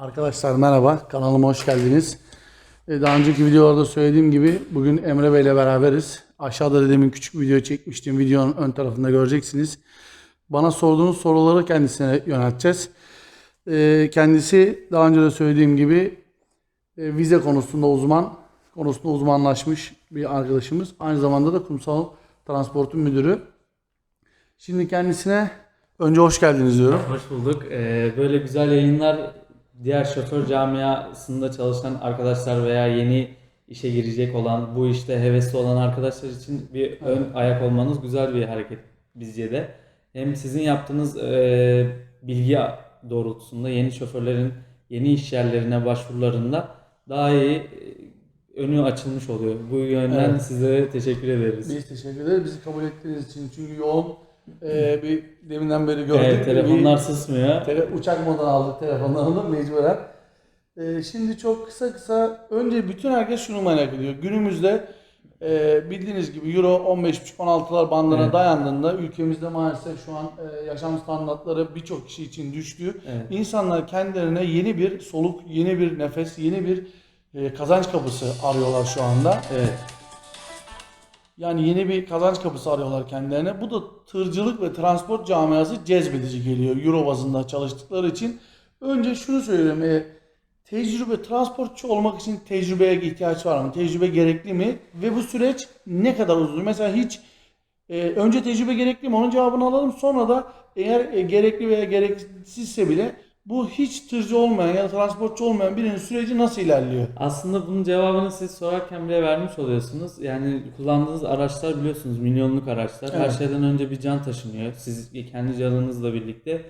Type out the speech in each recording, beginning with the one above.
Arkadaşlar merhaba, kanalıma hoş geldiniz. Ee, Daha önceki videolarda söylediğim gibi bugün Emre Bey ile beraberiz. Aşağıda da demin küçük video çekmiştim. Videonun ön tarafında göreceksiniz. Bana sorduğunuz soruları kendisine yönelteceğiz. Ee, Kendisi daha önce de söylediğim gibi e, vize konusunda uzman, konusunda uzmanlaşmış bir arkadaşımız. Aynı zamanda da kumsal transportun müdürü. Şimdi kendisine önce hoş geldiniz diyorum. Hoş bulduk. Böyle güzel yayınlar diğer şoför camiasında çalışan arkadaşlar veya yeni işe girecek olan, bu işte hevesli olan arkadaşlar için bir ön ayak olmanız güzel bir hareket bizce de. Hem sizin yaptığınız e, bilgi doğrultusunda yeni şoförlerin yeni iş yerlerine başvurularında daha iyi e, önü açılmış oluyor. Bu yönden Evet. sizlere teşekkür ederiz. Biz teşekkür ederiz bizi kabul ettiğiniz için. Çünkü yoğun e, bir deminden beri gördük. Evet, telefonlar Bir- susmuyor. Tele- uçak moduna aldık telefonlarını mecburen. E, şimdi çok kısa kısa önce bütün herkes şunu merak ediyor. Günümüzde e, bildiğiniz gibi Euro 15,5-16'lar bandına Evet. dayandığında ülkemizde maalesef şu an e, yaşam standartları birçok kişi için düştü. Evet. İnsanlar kendilerine yeni bir soluk, yeni bir nefes, yeni bir e, kazanç kapısı arıyorlar şu anda. Evet. Yani yeni bir kazanç kapısı arıyorlar kendilerine. Bu da tırcılık ve transport camiası cezbedici geliyor Euro bazında çalıştıkları için. Önce şunu söyleyeyim. E, tecrübe, transportçu olmak için tecrübeye ihtiyaç var mı? Tecrübe gerekli mi? Ve bu süreç ne kadar uzun? Mesela hiç e, önce tecrübe gerekli mi? Onun cevabını alalım. Sonra da eğer e, gerekli veya gereksizse bile bu hiç tırcı olmayan ya da transportçu olmayan birinin süreci nasıl ilerliyor? Aslında bunun cevabını siz sorarken bile vermiş oluyorsunuz. Yani kullandığınız araçlar biliyorsunuz milyonluk araçlar. Her Evet. şeyden önce bir can taşınıyor. Siz kendi canınızla birlikte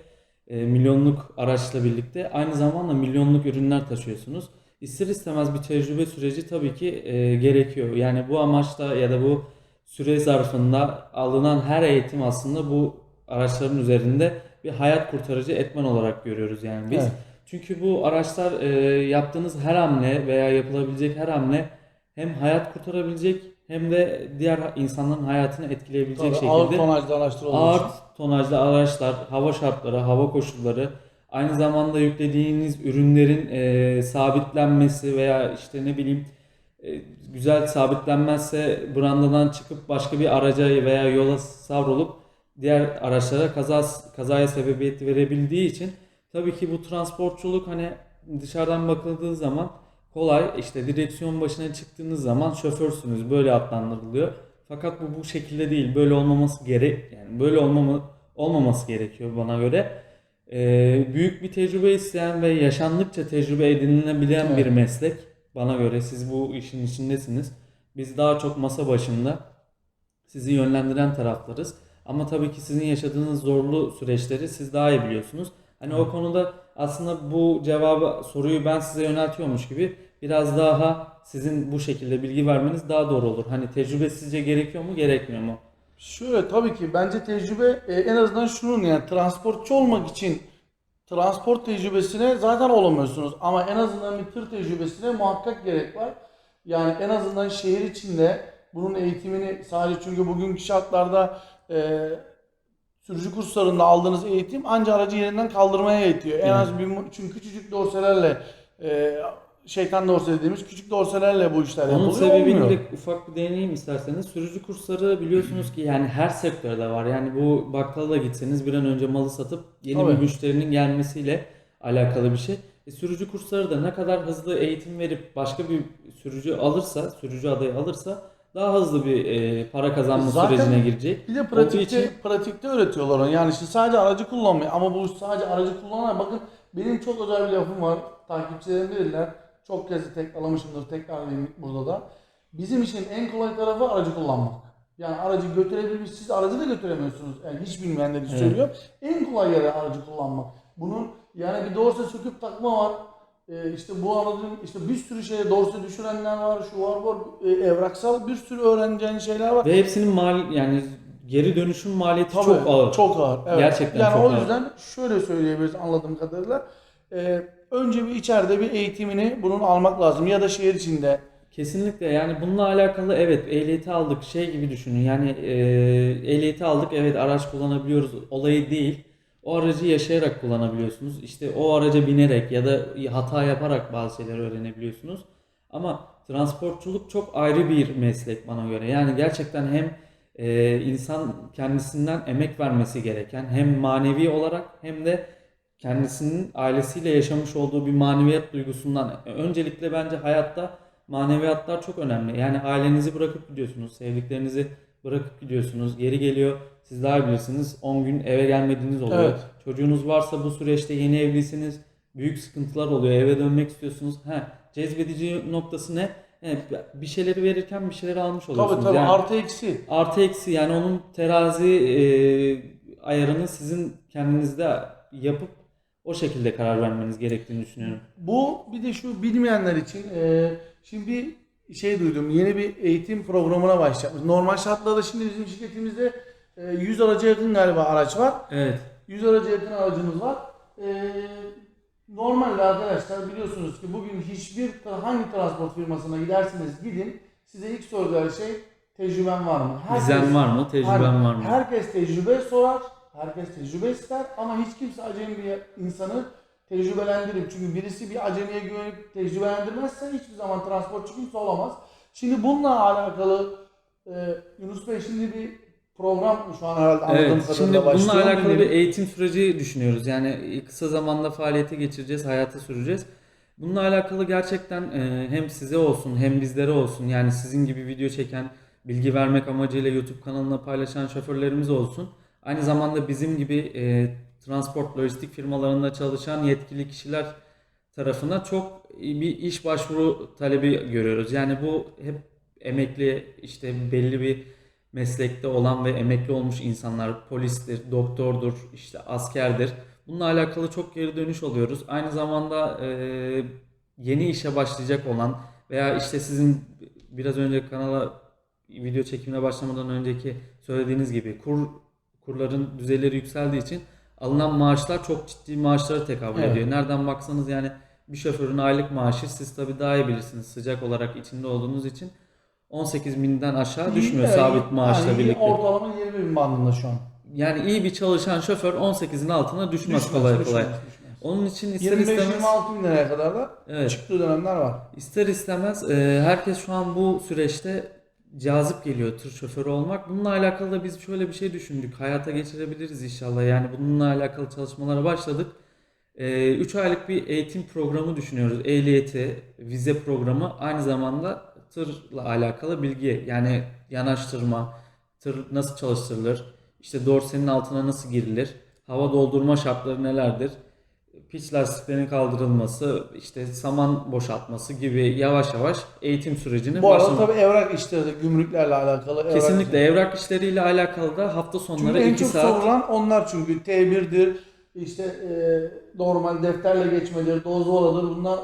e, milyonluk araçla birlikte aynı zamanda milyonluk ürünler taşıyorsunuz. İster istemez bir tecrübe süreci tabii ki e, gerekiyor. Yani bu amaçla ya da bu süre zarfında alınan her eğitim aslında bu araçların üzerinde bir hayat kurtarıcı etmen olarak görüyoruz yani biz. Evet. Çünkü bu araçlar e, yaptığınız her hamle veya yapılabilecek her hamle hem hayat kurtarabilecek hem de diğer insanların hayatını etkileyebilecek Tabii, ağır şekilde tonajlı araçlar ağır tonajlı araçlar, hava şartları, hava koşulları, aynı zamanda yüklediğiniz ürünlerin e, sabitlenmesi veya işte ne bileyim e, güzel sabitlenmezse brandadan çıkıp başka bir araca veya yola savrulup diğer araçlara kaza kazaya sebebiyet verebildiği için tabii ki bu transportçuluk hani dışarıdan bakıldığı zaman kolay işte direksiyon başına çıktığınız zaman şoförsünüz böyle adlandırılıyor. Fakat bu bu şekilde değil. Böyle olmaması gerek yani böyle olmama, olmaması gerekiyor bana göre. Ee, büyük bir tecrübe isteyen ve yaşandıkça tecrübe edinilebilen Evet. bir meslek bana göre. Siz bu işin içindesiniz. Biz daha çok masa başında sizi yönlendiren taraflarız. Ama tabii ki sizin yaşadığınız zorlu süreçleri siz daha iyi biliyorsunuz. Hani o konuda aslında bu cevabı soruyu ben size yöneltiyormuş gibi biraz daha sizin bu şekilde bilgi vermeniz daha doğru olur. Hani tecrübe sizce gerekiyor mu gerekmiyor mu? Şöyle tabii ki bence tecrübe e, en azından şunun yani transportçu olmak için transport tecrübesine zaten olamıyorsunuz ama en azından bir tır tecrübesine muhakkak gerek var. Yani en azından şehir içinde bunun eğitimini sadece çünkü bugünkü şartlarda e, sürücü kurslarında aldığınız eğitim ancak aracı yerinden kaldırmaya yetiyor. En az bir çünkü küçücük dorselerle e, şeytan dorse dediğimiz küçük dorselerle bu işler Onun yapılıyor. sebebini olmuyor. de ufak bir değineyim isterseniz. Sürücü kursları biliyorsunuz ki yani her sektörde var. Yani bu bakkala gitseniz bir an önce malı satıp yeni Tabii. bir müşterinin gelmesiyle alakalı bir şey. E, sürücü kursları da ne kadar hızlı eğitim verip başka bir sürücü alırsa, sürücü adayı alırsa daha hızlı bir e, para kazanma Zaten sürecine girecek. Bir de pratikte, için- pratikte öğretiyorlar onu. Yani şimdi sadece aracı kullanmayı ama bu sadece aracı kullanan bakın benim çok özel bir lafım var. Takipçilerim bilirler. Çok kez tekrarlamışımdır. Tekrarlayayım burada da. Bizim için en kolay tarafı aracı kullanmak. Yani aracı götürebilmiş, siz aracı da götüremiyorsunuz. Yani hiç bilmeyenler Evet. söylüyorum. En kolay yere aracı kullanmak. Bunun yani bir dorse söküp takma var. Ee, işte bu anladığım işte bir sürü şeye dorse düşürenler var, şu var var, Ee, evraksal bir sürü öğreneceğin şeyler var. Ve hepsinin mal yani geri dönüşüm maliyeti Tabii, çok ağır. Çok ağır. Evet. Gerçekten yani çok o ağır. yüzden şöyle söyleyebiliriz anladığım kadarıyla. Ee, önce bir içeride bir eğitimini bunun almak lazım ya da şehir içinde. Kesinlikle yani bununla alakalı evet ehliyeti aldık şey gibi düşünün yani e, ehliyeti aldık evet araç kullanabiliyoruz olayı değil. O aracı yaşayarak kullanabiliyorsunuz. İşte o araca binerek ya da hata yaparak bazı şeyleri öğrenebiliyorsunuz. Ama transportçuluk çok ayrı bir meslek bana göre. Yani gerçekten hem e, insan kendisinden emek vermesi gereken hem manevi olarak hem de kendisinin ailesiyle yaşamış olduğu bir maneviyat duygusundan öncelikle bence hayatta maneviyatlar çok önemli. Yani ailenizi bırakıp gidiyorsunuz, sevdiklerinizi bırakıp gidiyorsunuz. Geri geliyor. Siz daha bilirsiniz. 10 gün eve gelmediğiniz oluyor. Evet. Çocuğunuz varsa bu süreçte yeni evliysiniz. Büyük sıkıntılar oluyor. Eve dönmek istiyorsunuz. He, cezbedici noktası ne? He, bir şeyleri verirken bir şeyleri almış oluyorsunuz. Tabii tabii Yani- artı eksi. artı eksi yani onun terazi e, ayarını sizin kendinizde yapıp o şekilde karar vermeniz gerektiğini düşünüyorum. Bu bir de şu bilmeyenler için e, şimdi şey duydum. Yeni bir eğitim programına başlamış. Normal şartlarda şimdi bizim şirketimizde 100 araca yakın galiba araç var. Evet. 100 araca yakın aracımız var. E, normalde arkadaşlar biliyorsunuz ki bugün hiçbir hangi transport firmasına giderseniz gidin size ilk sorduğu şey tecrüben var mı? Vizen var mı? Tecrüben var mı? Herkes tecrübe sorar, herkes tecrübe ister ama hiç kimse acemi bir insanı tecrübelendirip çünkü birisi bir acemiye güvenip tecrübelendirmezse hiçbir zaman transportçu kimse olamaz. Şimdi bununla alakalı e, Yunus Bey şimdi bir program şu an herhalde anladığım Evet, kadarıyla şimdi bununla başlıyor. alakalı Benim- bir eğitim süreci düşünüyoruz. Yani kısa zamanda faaliyete geçireceğiz, hayata süreceğiz. Bununla alakalı gerçekten e, hem size olsun hem bizlere olsun yani sizin gibi video çeken, bilgi vermek amacıyla YouTube kanalına paylaşan şoförlerimiz olsun. Aynı zamanda bizim gibi e, transport lojistik firmalarında çalışan yetkili kişiler tarafından çok bir iş başvuru talebi görüyoruz. Yani bu hep emekli işte belli bir meslekte olan ve emekli olmuş insanlar polistir, doktordur, işte askerdir. Bununla alakalı çok geri dönüş alıyoruz. Aynı zamanda e, yeni işe başlayacak olan veya işte sizin biraz önce kanala video çekimine başlamadan önceki söylediğiniz gibi kur kurların düzeyleri yükseldiği için alınan maaşlar çok ciddi maaşlara tekabül Evet. ediyor. Nereden baksanız yani bir şoförün aylık maaşı siz tabii daha iyi bilirsiniz sıcak olarak içinde olduğunuz için 18 binden aşağı düşmüyor Evet, sabit maaşla yani birlikte. Ortalama 20 bin bandında şu an. Yani iyi bir çalışan şoför 18'in altına düşmez, Düşmez, kolay düşmez, kolay. düşmez. Onun için ister istemez 25-26 bin liraya kadar da Evet. çıktığı dönemler var. ister istemez e, herkes şu an bu süreçte cazip geliyor tır şoförü olmak. Bununla alakalı da biz şöyle bir şey düşündük. Hayata geçirebiliriz inşallah. Yani bununla alakalı çalışmalara başladık. 3 aylık bir eğitim programı düşünüyoruz. Ehliyeti, vize programı aynı zamanda tırla alakalı bilgi yani yanaştırma, tır nasıl çalıştırılır, işte dorsenin altına nasıl girilir, hava doldurma şartları nelerdir, piç lastiklerin kaldırılması, işte saman boşaltması gibi yavaş yavaş eğitim sürecini Bu arada başlamak. tabii evrak işleri de gümrüklerle alakalı. evrak Kesinlikle evrak işleriyle alakalı da hafta sonları Çünkü en 2 çok sorulan onlar çünkü T1'dir, işte e, normal defterle geçmedir, dozvoladır bunlar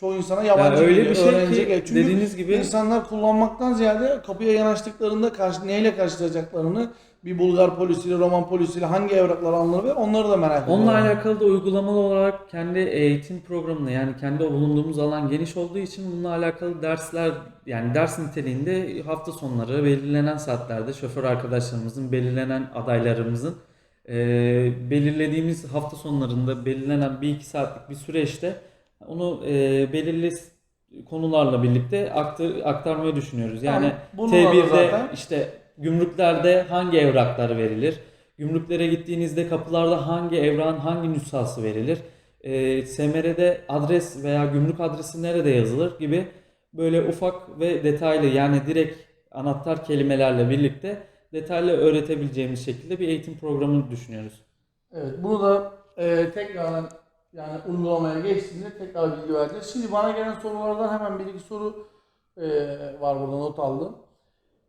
çoğu insana Ya yabancı öyle geliyor, bir şey ki geliyor. Çünkü dediğiniz gibi insanlar kullanmaktan ziyade kapıya yanaştıklarında karşı, neyle karşılayacaklarını bir Bulgar polisiyle, Roman polisiyle hangi evraklar alınır ve onları da merak ediyorlar. Onunla alakalı da uygulamalı olarak kendi eğitim programında yani kendi bulunduğumuz alan geniş olduğu için bununla alakalı dersler yani ders niteliğinde hafta sonları belirlenen saatlerde şoför arkadaşlarımızın belirlenen adaylarımızın e, belirlediğimiz hafta sonlarında belirlenen bir iki saatlik bir süreçte onu e, belirli konularla birlikte aktı- aktarmayı düşünüyoruz. Yani Yani bununla da T1'de zaten- işte gümrüklerde hangi evraklar verilir? Gümrüklere gittiğinizde kapılarda hangi evrağın hangi nüshası verilir? E, SMR'de adres veya gümrük adresi nerede yazılır gibi böyle ufak ve detaylı yani direkt anahtar kelimelerle birlikte detaylı öğretebileceğimiz şekilde bir eğitim programı düşünüyoruz. Evet, bunu da e, tekrar yani uygulamaya geçtiğinde tekrar bilgi vereceğiz. Şimdi bana gelen sorulardan hemen bir iki soru e, var burada not aldım.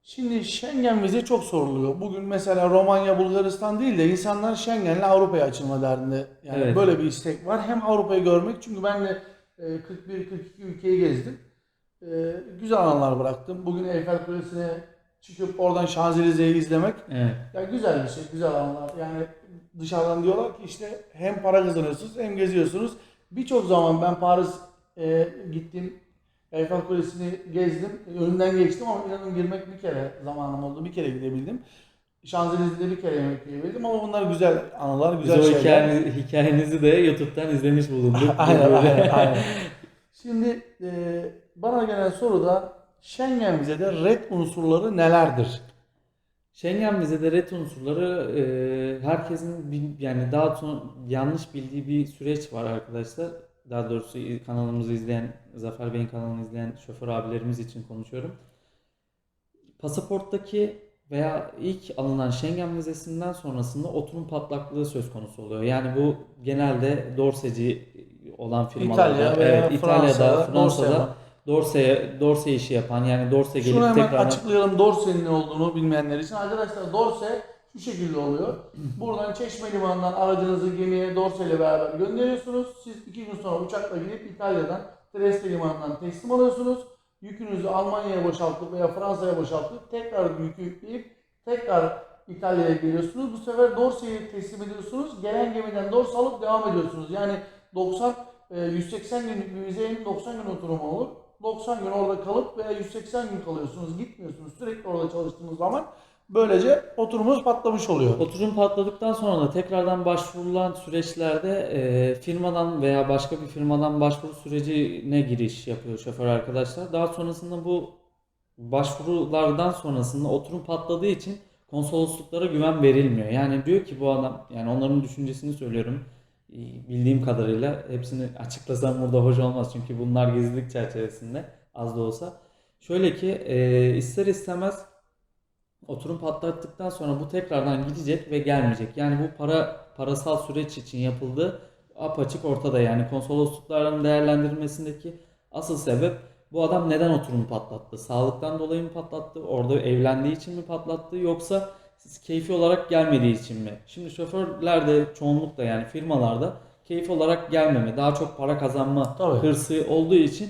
Şimdi Schengen vize çok soruluyor. Bugün mesela Romanya, Bulgaristan değil de insanlar Schengen'le Avrupa'ya açılma derdinde. Yani Evet. böyle bir istek var. Hem Avrupa'yı görmek çünkü ben de e, 41-42 ülkeyi gezdim. E, güzel anılar bıraktım. Bugün Eyfel Kulesi'ne çıkıp oradan Şanzelize'yi izlemek Evet. ya güzel bir şey, güzel anılar. Yani dışarıdan diyorlar ki işte hem para kazanıyorsunuz hem geziyorsunuz. Birçok zaman ben Paris e, gittim, Eyfel Kulesi'ni gezdim, önünden geçtim ama inanın girmek bir kere zamanım oldu, bir kere gidebildim. Şanzelize'de bir kere yemek yiyebildim ama bunlar güzel anılar, Biz güzel o şeyler. hikayenizi, hikayenizi de YouTube'dan izlemiş bulunduk. aynen, aynen, aynen. Şimdi e, bana gelen soruda Schengen vizede red unsurları nelerdir? Schengen vizede ret unsurları e, herkesin bil- yani daha son yanlış bildiği bir süreç var arkadaşlar. Daha doğrusu kanalımızı izleyen, Zafer Bey'in kanalını izleyen şoför abilerimiz için konuşuyorum. Pasaporttaki veya ilk alınan Schengen vizesinden sonrasında oturum patlaklığı söz konusu oluyor. Yani bu genelde dorseci olan firmalarda, İtalya evet, İtalya'da, Fransa'da, Fransa'da Dorsey'de. Dorsey, Dorsey işi yapan yani Dorsey gelip Şunu hemen tekrardan açıklayalım Dorsey'nin ne olduğunu bilmeyenler için. Arkadaşlar Dorsey şu şekilde oluyor. Buradan Çeşme Limanı'ndan aracınızı gemiye Dorsey ile beraber gönderiyorsunuz. Siz iki gün sonra uçakla gidip İtalya'dan Trieste Limanı'ndan teslim alıyorsunuz. Yükünüzü Almanya'ya boşaltıp veya Fransa'ya boşaltıp tekrar yükü yükleyip tekrar İtalya'ya geliyorsunuz. Bu sefer Dorsey'i teslim ediyorsunuz. Gelen gemiden Dorse alıp devam ediyorsunuz. Yani 90 e, 180 günlük bir vizenin 90 gün oturumu olur. 90 gün orada kalıp veya 180 gün kalıyorsunuz. Gitmiyorsunuz. Sürekli orada çalıştığınız zaman böylece oturumunuz patlamış oluyor. Oturum patladıktan sonra da tekrardan başvurulan süreçlerde e, firmadan veya başka bir firmadan başvuru sürecine giriş yapıyor şoför arkadaşlar. Daha sonrasında bu başvurulardan sonrasında oturum patladığı için konsolosluklara güven verilmiyor. Yani diyor ki bu adam, yani onların düşüncesini söylüyorum. Bildiğim kadarıyla hepsini açıklasam burada hoş olmaz çünkü bunlar gizlilik çerçevesinde az da olsa. Şöyle ki e, ister istemez oturum patlattıktan sonra bu tekrardan gidecek ve gelmeyecek. Yani bu para parasal süreç için yapıldığı apaçık ortada. Yani konsoloslukların değerlendirilmesindeki asıl sebep bu adam neden oturumu patlattı? Sağlıktan dolayı mı patlattı? Orada evlendiği için mi patlattı? Yoksa keyfi olarak gelmediği için mi? Şimdi şoförler de çoğunlukla yani firmalarda keyif olarak gelmeme, daha çok para kazanma Tabii. hırsı olduğu için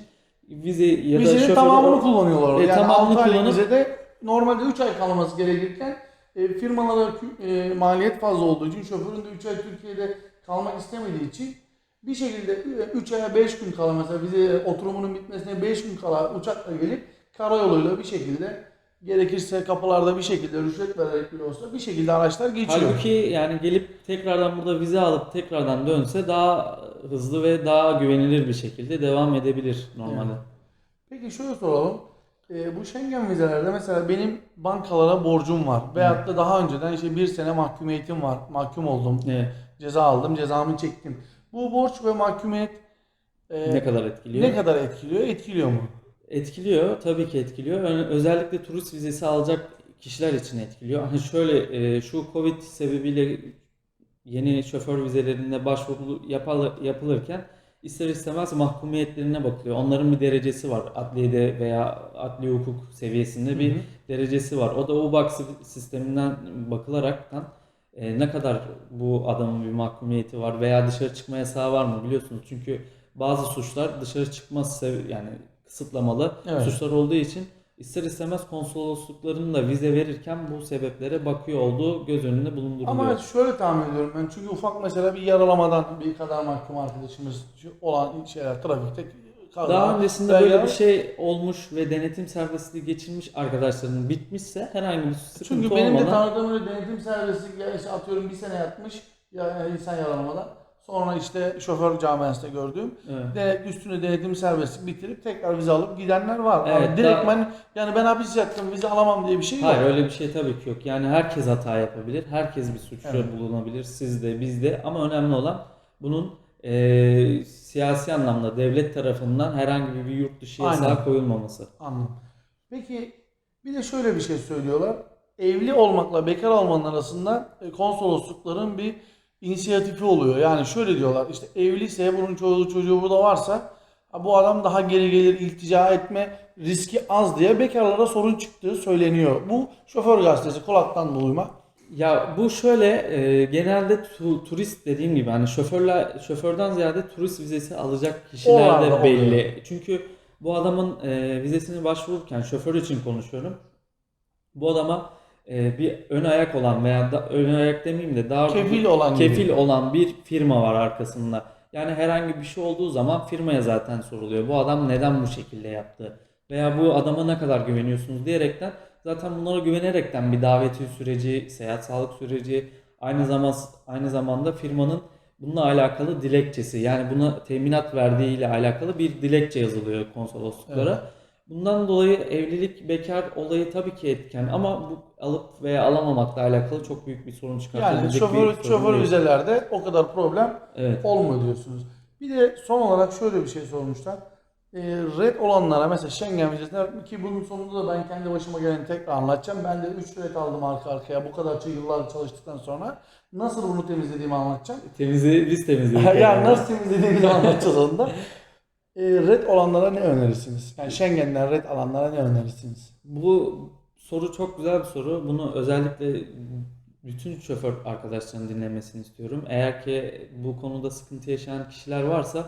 vize ya da şoförü tamamını kullanıyorlar. E, yani tamamını 6 aylık kullanıp- vizede normalde 3 ay kalması gerekirken e, firmalara e, maliyet fazla olduğu için şoförün de 3 ay Türkiye'de kalmak istemediği için bir şekilde 3 aya 5 gün kala mesela vize oturumunun bitmesine 5 gün kala uçakla gelip karayoluyla bir şekilde gerekirse kapılarda bir şekilde rüşvet vererek bile olsa bir şekilde araçlar geçiyor. Halbuki yani gelip tekrardan burada vize alıp tekrardan dönse daha hızlı ve daha güvenilir bir şekilde devam edebilir normalde. Peki şöyle soralım. Ee, bu Schengen vizelerde mesela benim bankalara borcum var. Veyahut da daha önceden işte bir sene mahkumiyetim var. Mahkum oldum. Evet. Ceza aldım. Cezamı çektim. Bu borç ve mahkumiyet e, Ne kadar etkiliyor? ne kadar etkiliyor? Etkiliyor mu? Etkiliyor, tabii ki etkiliyor. Özellikle turist vizesi alacak kişiler için etkiliyor. Hani şöyle e, şu Covid sebebiyle yeni şoför vizelerinde başvuru yapılırken ister istemez mahkumiyetlerine bakılıyor. Onların bir derecesi var. Adliyede veya adli hukuk seviyesinde bir Hı hı. derecesi var. O da UBAK sisteminden bakılaraktan e, ne kadar bu adamın bir mahkumiyeti var veya dışarı çıkma yasağı var mı biliyorsunuz. Çünkü bazı suçlar dışarı çıkma yani kısıtlamalı Evet. suçlar olduğu için ister istemez konsoloslukların da vize verirken bu sebeplere bakıyor olduğu göz önünde bulunduruluyor. Ama şöyle tahmin ediyorum ben. Çünkü ufak mesela bir yaralamadan bir kadar mahkum arkadaşımız olan şeyler trafikte kaza, Daha öncesinde veya- böyle bir şey olmuş ve denetim serbestliği geçirmiş arkadaşların bitmişse herhangi bir sıkıntı Çünkü benim de olmadan tanıdığım öyle denetim serbestlik ya işte atıyorum bir sene yatmış ya insan yaralamadan. Sonra işte şoför camiasında gördüğüm Evet. de üstüne denetim serbestlik bitirip tekrar vize alıp gidenler var. Evet, Abi direkt daha- ben yani ben hapis yattım vize alamam diye bir şey yok. Hayır öyle bir şey tabii ki yok. Yani herkes hata yapabilir. Herkes bir suçta Evet. bulunabilir. Siz de biz de. Ama önemli olan bunun eee, siyasi anlamda devlet tarafından herhangi bir yurt dışı yasağı Aynen. koyulmaması. Anladım. Peki bir de şöyle bir şey söylüyorlar. Evli olmakla bekar olmanın arasında e, konsoloslukların bir inisiyatifi oluyor. Yani şöyle diyorlar işte evliyse bunun çoluğu çocuğu burada varsa bu adam daha geri gelir iltica etme riski az diye bekarlara sorun çıktığı söyleniyor. Bu şoför gazetesi kulaktan duyma. Ya bu şöyle e, genelde tu- turist dediğim gibi hani şoförler şoförden ziyade turist vizesi alacak kişiler de belli. oluyor. Çünkü bu adamın e, vizesini başvururken şoför için konuşuyorum. Bu adama e, bir ön ayak olan veya da, ön ayak demeyeyim de daha Kefil olan gibi. kefil olan bir firma var arkasında. Yani herhangi bir şey olduğu zaman firmaya zaten soruluyor. Bu adam neden bu şekilde yaptı? Veya bu adama ne kadar güveniyorsunuz diyerekten Zaten bunlara güvenerekten bir daveti süreci, seyahat sağlık süreci, aynı zaman aynı zamanda firmanın bununla alakalı dilekçesi yani buna teminat verdiği ile alakalı bir dilekçe yazılıyor konsolosluklara. Evet. Bundan dolayı evlilik bekar olayı tabii ki etken ama bu alıp veya alamamakla alakalı çok büyük bir sorun Yani çıkartabilecek bir şoför, şoför vizelerde o kadar problem Evet. olmuyor diyorsunuz. Bir de son olarak şöyle bir şey sormuşlar. Ee, red olanlara mesela Schengen vizesine ki bunun sonunda da ben kendi başıma geleni tekrar anlatacağım. Ben de 3 red aldım arka arkaya bu kadar yıllar çalıştıktan sonra. Nasıl bunu temizlediğimi anlatacağım. Temizle, biz temizledik. yani yani. nasıl temizlediğimizi anlatacağız onu Ee, red olanlara ne önerirsiniz? Yani Schengen'den red alanlara ne önerirsiniz? Bu soru çok güzel bir soru. Bunu özellikle bütün şoför arkadaşların dinlemesini istiyorum. Eğer ki bu konuda sıkıntı yaşayan kişiler varsa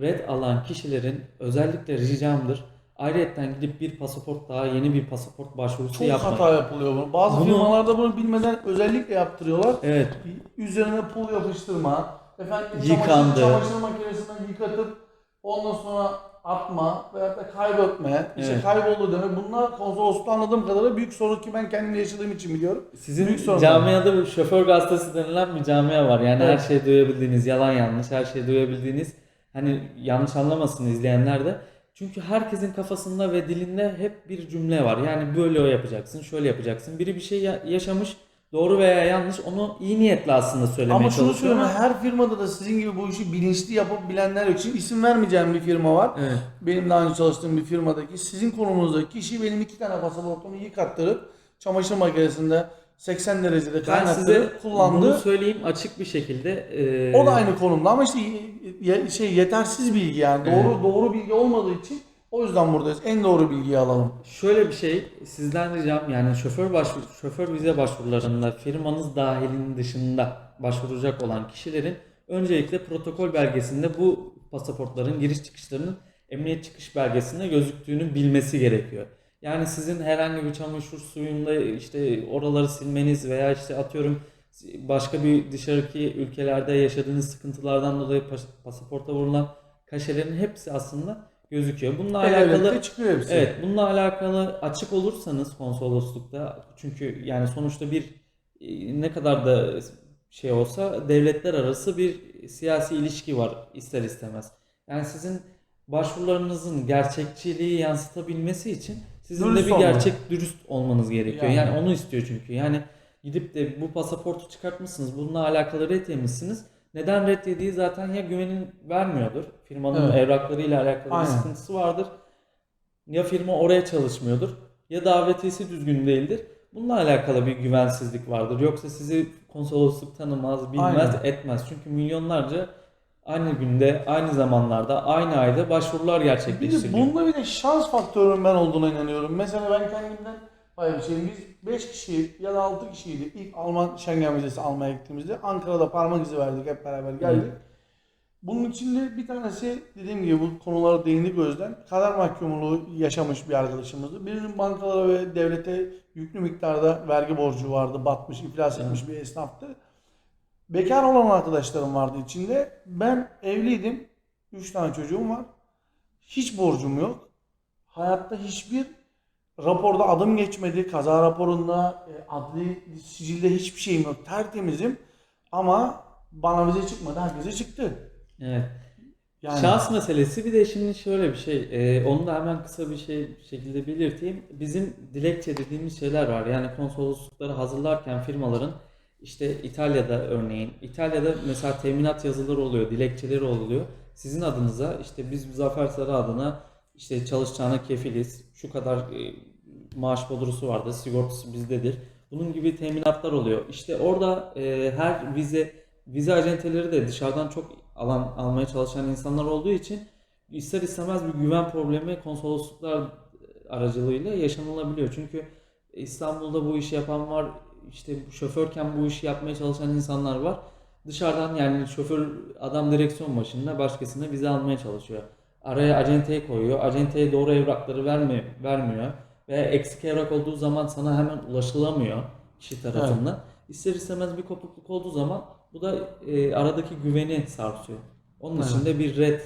red alan kişilerin özellikle ricamdır. Ayrıyetten gidip bir pasaport daha yeni bir pasaport başvurusu Çok yapmayın. hata yapılıyor bunu. Bazı Bunu- firmalarda bunu bilmeden özellikle yaptırıyorlar. Evet. Üzerine pul yapıştırma, efendim Yıkandı. çamaşır, çamaşır makinesinden yıkatıp ondan sonra atma veyahut da kaybetme, işte Evet. kayboldu demek. Bunlar konsoloslukta anladığım kadarıyla büyük sorun ki ben kendim yaşadığım için biliyorum. Sizin Büyük sorun. camiada bir şoför gazetesi denilen bir camia var. Yani Evet. her şeyi duyabildiğiniz, yalan yanlış her şeyi duyabildiğiniz. Hani yanlış anlamasın izleyenler de. Çünkü herkesin kafasında ve dilinde hep bir cümle var. Yani böyle o yapacaksın, şöyle yapacaksın. Biri bir şey ya- yaşamış, doğru veya yanlış onu iyi niyetle aslında söylemeye Ama şunu çalışıyor söyleyeyim, ama- her firmada da sizin gibi bu işi bilinçli yapıp bilenler için isim vermeyeceğim bir firma var. Evet. Benim daha önce çalıştığım bir firmadaki sizin konumuzdaki kişi benim iki tane pasaportumu yıkattırıp çamaşır makinesinde 80 derecede Ben kaynattırıp size kullandı. bunu söyleyeyim açık bir şekilde. Ee, O da aynı konumda ama işte ye- şey yetersiz bilgi yani doğru doğru bilgi olmadığı için o yüzden buradayız. En doğru bilgiyi alalım. Şöyle bir şey sizden ricam yani şoför başvuru, şoför vize başvurularında firmanız dahilinin dışında başvuracak olan kişilerin öncelikle protokol belgesinde bu pasaportların giriş çıkışlarının emniyet çıkış belgesinde gözüktüğünü bilmesi gerekiyor. Yani sizin herhangi bir çamaşır suyunda işte oraları silmeniz veya işte atıyorum başka bir dışarıki ülkelerde yaşadığınız sıkıntılardan dolayı pas- pasaporta vurulan kaşelerin hepsi aslında gözüküyor. Bununla alakalı Elbette çıkıyor hepsi. Evet, bununla alakalı açık olursanız konsoloslukta çünkü yani sonuçta bir e, ne kadar da şey olsa devletler arası bir siyasi ilişki var ister istemez. Yani sizin başvurularınızın gerçekçiliği yansıtabilmesi için sizin Dürüst de bir olmalı. gerçek dürüst olmanız gerekiyor. Yani. Yani. onu istiyor çünkü. Yani gidip de bu pasaportu çıkartmışsınız, bununla alakalı ret yemişsiniz. Neden ret yediği zaten ya güvenin vermiyordur. Firmanın Evet. evraklarıyla alakalı Aynen. bir sıkıntısı vardır. Ya firma oraya çalışmıyordur ya davetiyesi düzgün değildir. Bununla alakalı bir güvensizlik vardır. Yoksa sizi konsolosluk tanımaz, bilmez, Aynen. etmez. Çünkü milyonlarca aynı günde, aynı zamanlarda, aynı ayda başvurular Bir de gerçekleştiriliyor. bunda bir de şans faktörünün ben olduğuna inanıyorum. Mesela ben kendimden pay biçeyim. Biz 5 kişi ya da 6 kişiydik. İlk Alman Schengen vizesi almaya gittiğimizde Ankara'da parmak izi verdik hep beraber geldik. Bunun içinde bir tanesi dediğim gibi bu konulara değindik özden. Kader mahkumluğu yaşamış bir arkadaşımızdı. Birinin bankalara ve devlete yüklü miktarda vergi borcu vardı. Batmış, iflas etmiş bir esnaftı. Bekar olan arkadaşlarım vardı içinde. Ben evliydim. 3 tane çocuğum var. Hiç borcum yok. Hayatta hiçbir raporda adım geçmedi. Kaza raporunda, e, adli sicilde hiçbir şeyim yok. Tertemizim. Ama bana vize çıkmadı. Herkese çıktı. Evet. Yani Şans meselesi bir de şimdi şöyle bir şey, e, onu da hemen kısa bir şey şekilde belirteyim. Bizim dilekçe dediğimiz şeyler var. Yani konsoloslukları hazırlarken firmaların işte İtalya'da örneğin, İtalya'da mesela teminat yazıları oluyor, dilekçeleri oluyor. Sizin adınıza işte biz Zafer Sarı adına işte çalışacağına kefiliz, şu kadar e, maaş bodrusu vardır, sigortası bizdedir. Bunun gibi teminatlar oluyor. İşte orada e, her vize vize acenteleri de dışarıdan çok alan almaya çalışan insanlar olduğu için ister istemez bir güven problemi konsolosluklar aracılığıyla yaşanılabiliyor. Çünkü İstanbul'da bu işi yapan var, işte şoförken bu işi yapmaya çalışan insanlar var. Dışarıdan yani şoför adam direksiyon başında başkasına vize almaya çalışıyor. Araya acenteyi koyuyor. Acenteye doğru evrakları vermiyor, vermiyor. Ve eksik evrak olduğu zaman sana hemen ulaşılamıyor kişi tarafından. İster istemez bir kopukluk olduğu zaman bu da e, aradaki güveni sarsıyor. Onun Evet. için de bir red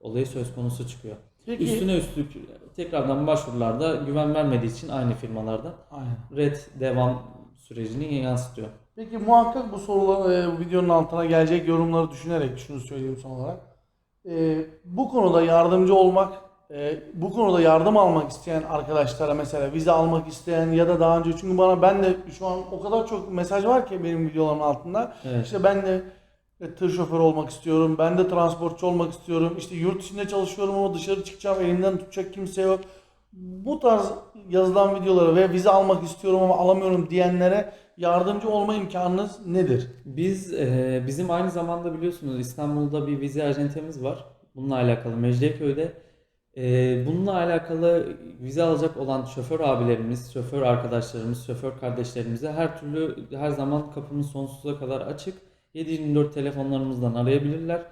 olayı söz konusu çıkıyor. Peki. Üstüne üstlük tekrardan başvurularda güven vermediği için aynı firmalardan Aynen. red devam sürecini yansıtıyor. Peki muhakkak bu sorular e, bu videonun altına gelecek yorumları düşünerek şunu söyleyeyim son olarak. E, bu konuda yardımcı olmak, e, bu konuda yardım almak isteyen arkadaşlara mesela vize almak isteyen ya da daha önce çünkü bana ben de şu an o kadar çok mesaj var ki benim videolarımın altında. Evet. İşte ben de e, tır şoförü olmak istiyorum. Ben de transportçu olmak istiyorum. İşte yurt içinde çalışıyorum ama dışarı çıkacağım. Elimden tutacak kimse yok. Bu tarz yazılan videoları ve vize almak istiyorum ama alamıyorum diyenlere yardımcı olma imkanınız nedir? Biz e, bizim aynı zamanda biliyorsunuz İstanbul'da bir vize acentemiz var. Bununla alakalı Mecidiyeköy'de. E, bununla alakalı vize alacak olan şoför abilerimiz, şoför arkadaşlarımız, şoför kardeşlerimize her türlü her zaman kapımız sonsuza kadar açık. 7/24 telefonlarımızdan arayabilirler.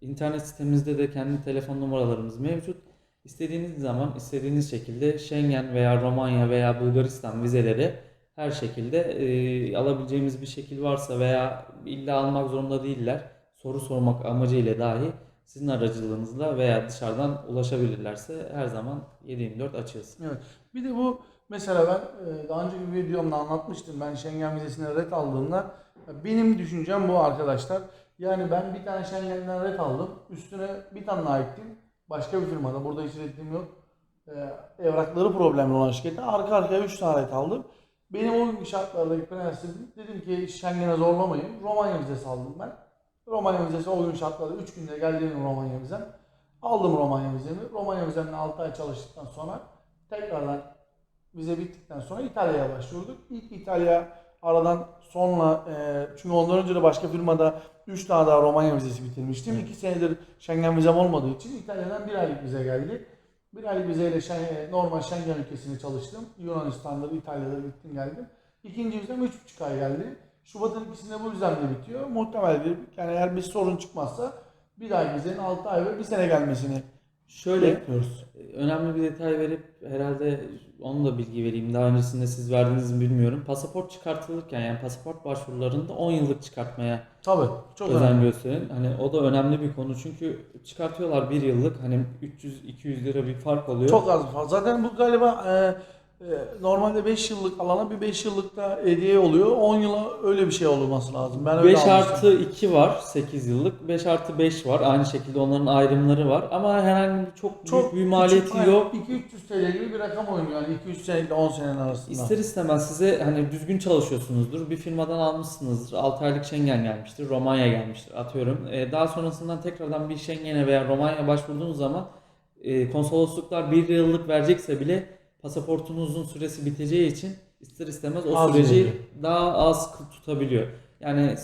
İnternet sitemizde de kendi telefon numaralarımız mevcut. İstediğiniz zaman istediğiniz şekilde Schengen veya Romanya veya Bulgaristan vizeleri her şekilde e, alabileceğimiz bir şekil varsa veya illa almak zorunda değiller. Soru sormak amacıyla dahi sizin aracılığınızla veya dışarıdan ulaşabilirlerse her zaman 7/24 açığız. Evet. Bir de bu mesela ben e, daha önceki bir videomda anlatmıştım. Ben Schengen vizesine red aldığımda benim düşüncem bu arkadaşlar. Yani ben bir tane Schengen'den red aldım. Üstüne bir tane daha ektim. Başka bir firmada. Burada hiç reddim yok. E, evrakları problemli olan şirkette arka arkaya 3 tane aldım. Benim o günkü şartlardaki prensibim dedim ki Schengen'e zorlamayın. Romanya vizesi aldım ben. Romanya vizesi o gün şartlarda 3 günde geldi Romanya vizem. Aldım Romanya vizemi. Romanya vizemle 6 ay çalıştıktan sonra tekrardan vize bittikten sonra İtalya'ya başvurduk. İlk İtalya aradan sonra e, çünkü ondan önce de başka firmada 3 tane daha Romanya vizesi bitirmiştim. 2 senedir Schengen vizem olmadığı için İtalya'dan bir aylık vize geldi. Bir aylık vizeyle Schengen- normal Schengen ülkesinde çalıştım. Yunanistan'da, İtalya'da gittim geldim. İkinci vizem 3,5 ay geldi. Şubat'ın ikisinde bu vizem de bitiyor. Muhtemel bir, yani eğer bir sorun çıkmazsa bir ay vizenin 6 ay ve bir sene gelmesini Şöyle bekliyoruz. önemli bir detay verip herhalde onu da bilgi vereyim. Daha öncesinde siz verdiğinizi mi bilmiyorum. Pasaport çıkartılırken yani pasaport başvurularında 10 yıllık çıkartmaya Tabii. Çok özen önemli. gösterin. Hani o da önemli bir konu çünkü çıkartıyorlar bir yıllık hani 300-200 lira bir fark oluyor. Çok az fazla. Zaten bu galiba e, e, normalde 5 yıllık alana bir 5 yıllık da hediye oluyor. 10 yıla öyle bir şey olması lazım. Ben öyle 5 almıştım. artı 2 var 8 yıllık. 5 artı 5 var. Aynı şekilde onların ayrımları var. Ama herhangi bir çok, büyük bir maliyeti yok. 2-300 TL gibi bir rakam oynuyor yani 2-3 seneyle 10 senenin arasında. İster istemez size hani düzgün çalışıyorsunuzdur. Bir firmadan almışsınızdır. 6 aylık Schengen gelmiştir. Romanya gelmiştir atıyorum. Ee, daha sonrasından tekrardan bir Schengen'e veya Romanya'ya başvurduğunuz zaman e, konsolosluklar bir yıllık verecekse bile pasaportunuzun süresi biteceği için ister istemez o Az süreci veriyor. daha az tutabiliyor. Yani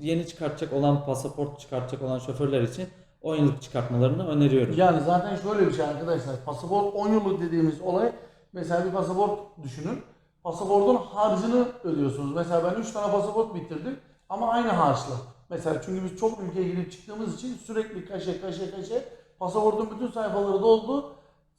yeni çıkartacak olan pasaport çıkartacak olan şoförler için 10 yıllık çıkartmalarını öneriyorum. Yani zaten şöyle bir şey arkadaşlar. Pasaport 10 yıllık dediğimiz olay mesela bir pasaport düşünün. Pasaportun harcını ödüyorsunuz. Mesela ben 3 tane pasaport bitirdim ama aynı harçla. Mesela çünkü biz çok ülkeye girip çıktığımız için sürekli kaşe kaşe kaşe pasaportun bütün sayfaları doldu.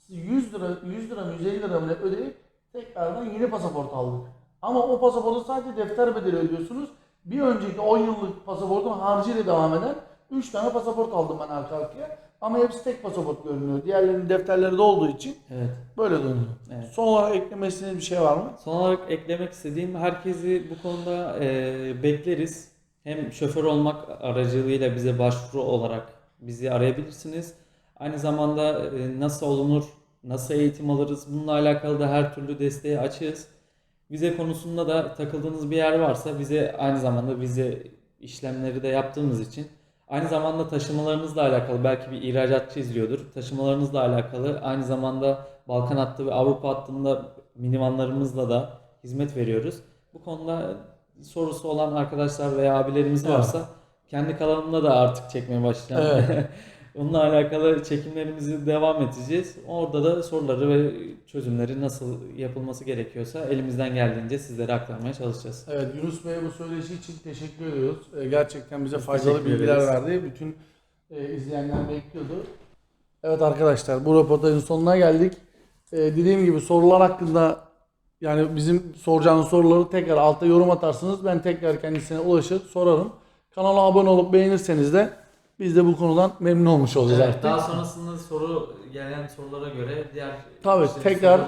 100 lira 100 lira mı 150 lira mı ödeyip tekrardan yeni pasaport aldık. Ama o pasaportu sadece defter bedeli ödüyorsunuz. Bir önceki 10 yıllık pasaportun harcıyla devam eden 3 tane pasaport aldım ben arka arkaya. Ama hepsi tek pasaport görünüyor. Diğerlerinin defterleri de olduğu için Evet. böyle dönüyor. Evet. Son olarak eklemek istediğiniz bir şey var mı? Son olarak eklemek istediğim herkesi bu konuda e, bekleriz. Hem şoför olmak aracılığıyla bize başvuru olarak bizi arayabilirsiniz. Aynı zamanda e, nasıl olunur, nasıl eğitim alırız bununla alakalı da her türlü desteğe açığız. Vize konusunda da takıldığınız bir yer varsa bize aynı zamanda vize işlemleri de yaptığımız için aynı zamanda taşımalarınızla alakalı belki bir ihracatçı izliyordur. Taşımalarınızla alakalı aynı zamanda Balkan hattı ve Avrupa hattında minivanlarımızla da hizmet veriyoruz. Bu konuda sorusu olan arkadaşlar veya abilerimiz Evet. varsa kendi kanalımda da artık çekmeye başlayacağım. Onunla alakalı çekimlerimizi devam edeceğiz. Orada da soruları ve çözümleri nasıl yapılması gerekiyorsa elimizden geldiğince sizlere aktarmaya çalışacağız. Evet Yunus Bey'e bu söyleşi için teşekkür ediyoruz. Ee, gerçekten bize faydalı teşekkür bilgiler ederiz. verdi. Bütün e, izleyenler bekliyordu. Evet arkadaşlar bu röportajın sonuna geldik. Ee, dediğim gibi sorular hakkında yani bizim soracağınız soruları tekrar altta yorum atarsınız. Ben tekrar kendisine ulaşır sorarım. Kanala abone olup beğenirseniz de Biz de bu konudan memnun olmuş olacağız Evet, artık. daha sonrasında soru gelen sorulara göre diğer Tabii, işte tekrar-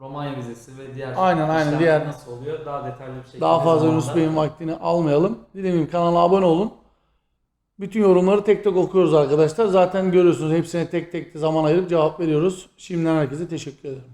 Romanya vizesi ve diğer Aynen, aynen, diğer- nasıl oluyor daha detaylı bir şekilde Daha fazla Yunus Bey'in vaktini almayalım. Dediğim gibi kanala abone olun. Bütün yorumları tek tek okuyoruz arkadaşlar. Zaten görüyorsunuz hepsine tek tek de zaman ayırıp cevap veriyoruz. Şimdiden herkese teşekkür ederim.